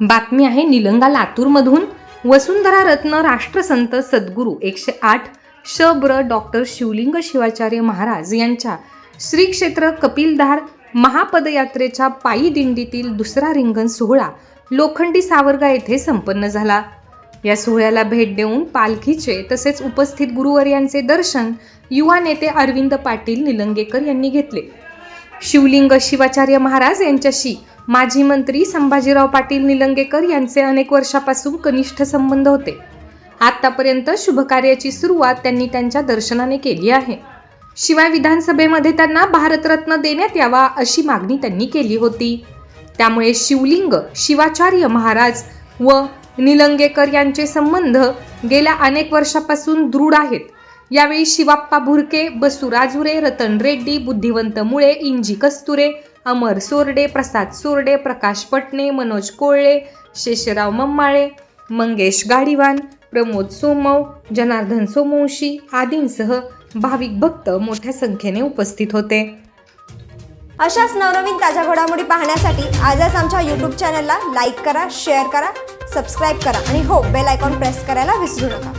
बातमी आहे निलंगा लातूरमधून. वसुंधरा रत्न राष्ट्रसंत सद्गुरू एकशे आठ श ब्र डॉक्टर शिवलिंग शिवाचार्य महाराज यांच्या श्री क्षेत्र कपिलधार महापदयात्रेच्या पायी दिंडीतील दुसरा रिंगण सोहळा लोखंडी सावरगा येथे संपन्न झाला. या सोहळ्याला भेट देऊन पालखीचे तसेच उपस्थित गुरुवर्यांचे दर्शन युवा नेते अरविंद पाटील निलंगेकर यांनी घेतले. शिवलिंग शिवाचार्य महाराज यांच्याशी माजी मंत्री संभाजीराव पाटील निलंगेकर यांचे अनेक वर्षापासून कनिष्ठ संबंध होते. आतापर्यंत शुभकार्याची सुरुवात त्यांनी त्यांच्या दर्शनाने केली आहे. शिवाय विधानसभेमध्ये त्यांना भारतरत्न देण्यात यावा अशी मागणी त्यांनी केली होती. त्यामुळे शिवलिंग शिवाचार्य महाराज व निलंगेकर यांचे संबंध गेल्या अनेक वर्षापासून दृढ आहेत. यावेळी शिवाप्पा भुरके बसू राजुरे रतन रेड्डी बुद्धिवंत मुळे इंजी कस्तुरे अमर सोरडे प्रसाद सोरडे प्रकाश पटणे मनोज कोळळे शेषराव मम्माळे मंगेश गाडीवान प्रमोद सोमव जनार्दन सोमवंशी आदींसह भाविक भक्त मोठ्या संख्येने उपस्थित होते. अशाच नवनवीन ताज्या घडामोडी पाहण्यासाठी आजच आमच्या यूट्यूब चॅनलला लाईक करा शेअर करा सबस्क्राईब करा आणि हो बेल आयकॉन प्रेस करायला विसरू नका.